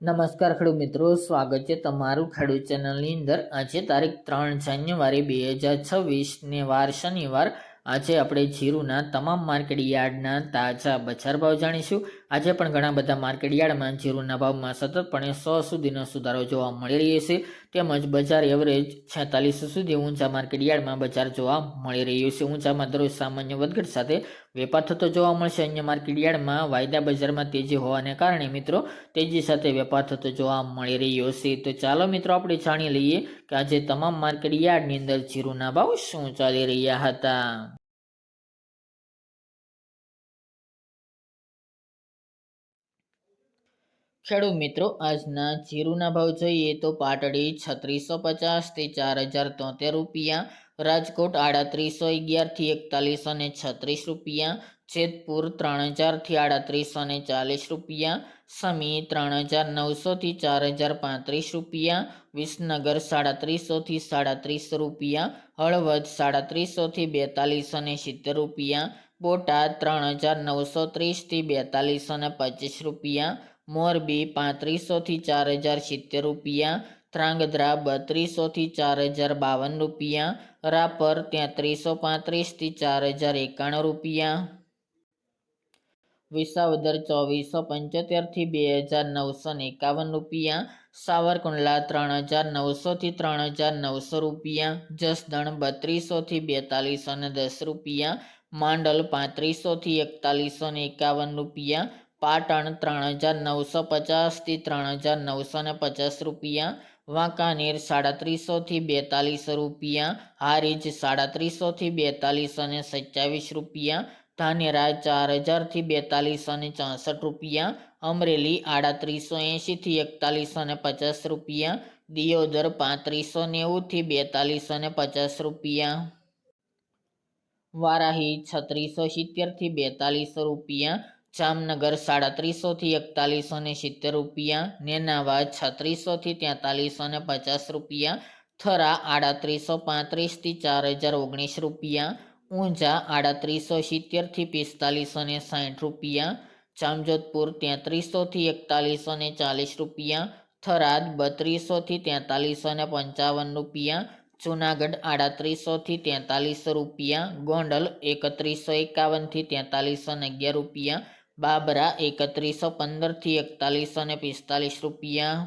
નમસ્કાર ખેડૂત મિત્રો, સ્વાગત છે તમારું ખેડૂત ચેનલની અંદર. આજે તારીખ ત્રણ જાન્યુઆરી બે હજાર છવ્વીસને વાર શનિવાર. આજે આપણે જીરુના તમામ માર્કેટ યાર્ડના તાજા બજાર ભાવ જાણીશું. આજે પણ ઘણા બધા માર્કેટ યાર્ડમાં જીરુના ભાવમાં સતતપણે સો સુધીનો સુધારો જોવા મળી રહ્યો છે. તેમજ બજાર એવરેજ છેતાલીસો સુધી ઊંચા માર્કેટ યાર્ડમાં બજાર જોવા મળી રહ્યું છે. ઊંચામાં દરરોજ સામાન્ય વધઘટ સાથે વેપાર થતો જોવા મળશે. અન્ય માર્કેટ યાર્ડમાં વાયદા બજારમાં તેજી હોવાને કારણે મિત્રો તેજી સાથે વેપાર થતો જોવા મળી રહ્યો છે. તો ચાલો મિત્રો આપણે જાણી લઈએ કે આજે તમામ માર્કેટ યાર્ડની અંદર જીરુના ભાવ શું ચાલી રહ્યા હતા. ખેડૂત મિત્રો, આજના જીરુના ભાવ જોઈએ તો પાટડી છત્રીસો પચાસથી ચાર હજાર તોતેર રૂપિયા, રાજકોટ આડત્રીસો અગિયારથી એકતાલીસો ને છત્રીસ રૂપિયા, જેતપુર ત્રણ હજારથી આડત્રીસો ને ચાલીસ રૂપિયા, સમી ત્રણ હજાર નવસોથી ચાર હજાર પાંત્રીસ રૂપિયા, વિસનગર સાડત્રીસોથી સાડત્રીસ રૂપિયા, હળવદ સાડત્રીસોથી બેતાલીસો ને સિત્તેર રૂપિયા, બોટાદ ત્રણ હજાર નવસો ત્રીસથી બેતાલીસો ને પચીસ રૂપિયા મોરબી પાંત્રીસોથી ચાર હજાર સિત્તેર રૂપિયા ત્રાંગધ્રા બત્રીસોથી ચાર હજાર બાવન રૂપિયા, રાપર તેત્રીસો પાંત્રીસથી ચાર હજાર એકાણું રૂપિયા. વિસાવદર ચોવીસો પંચોતેરથી બે હજાર નવસો એકાવન રૂપિયા, સાવરકુંડલા ત્રણ હજાર નવસોથી ત્રણ હજાર નવસો રૂપિયા, જસદણ બત્રીસોથી બેતાલીસો ને દસ રૂપિયા, માંડલ પાંત્રીસોથી એકતાલીસો ને એકાવન રૂપિયા પાટણ ત્રણ હજાર નવસો પચાસથી ત્રણ હજાર નવસો ને પચાસ રૂપિયા, વાંકાનેર સાડત્રીસોથી બેતાલીસો રૂપિયા, હારીજ સાડત્રીસોથી બેતાલીસો ને સત્યાવીસ રૂપિયા, ધાનેરા ચાર હજારથી બેતાલીસો ને ચોસઠ રૂપિયા, અમરેલી આડત્રીસો એંશીથી એકતાલીસો ને પચાસ રૂપિયા, દિયોદર પાંત્રીસો નેવુંથી બેતાલીસો ને પચાસ રૂપિયા. વારાહી છત્રીસો સિત્તેરથી બેતાલીસો રૂપિયા જામનગર સાડત્રીસોથી એકતાલીસો ને સિત્તેર રૂપિયા નેનાવાદ છત્રીસોથી તેતાલીસો ને પચાસ રૂપિયા, થરા આડત્રીસો પાંત્રીસથી ચાર હજાર ઓગણીસ રૂપિયા, ઊંઝા આડત્રીસો સિત્તેરથી પિસ્તાલીસો ને સાઠ રૂપિયા, જામજોધપુર તેત્રીસોથી એકતાલીસો ને ચાલીસ રૂપિયા, થરાદ બત્રીસોથી તેતાલીસો ને પંચાવન રૂપિયા, જુનાગઢ આડત્રીસોથી તેતાલીસો રૂપિયા, ગોંડલ એકત્રીસો એકાવનથી તેતાલીસો અગિયાર રૂપિયા બાબરા એકત્રીસો પંદરથી એકતાલીસો ને પિસ્તાલીસ રૂપિયા.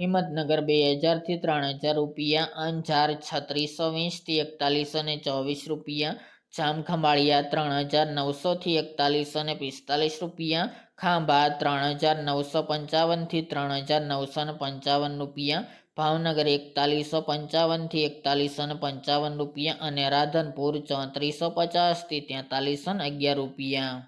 હિંમતનગર બે હજારથી ત્રણ હજાર રૂપિયા. અંજાર છત્રીસો વીસથી એકતાલીસો ને ચોવીસ રૂપિયા. જામખંભાળિયા ત્રણ હજાર નવસોથી એકતાલીસો ને પિસ્તાલીસ રૂપિયા. ખાંભા ત્રણ હજાર નવસો પંચાવનથી ત્રણ હજાર નવસો ને પંચાવન રૂપિયા, ભાવનગર એકતાલીસો પંચાવનથી એકતાલીસો ને પંચાવન રૂપિયા અને રાધનપુર ચોત્રીસો પચાસથી તેતાલીસો ને અગિયાર રૂપિયા.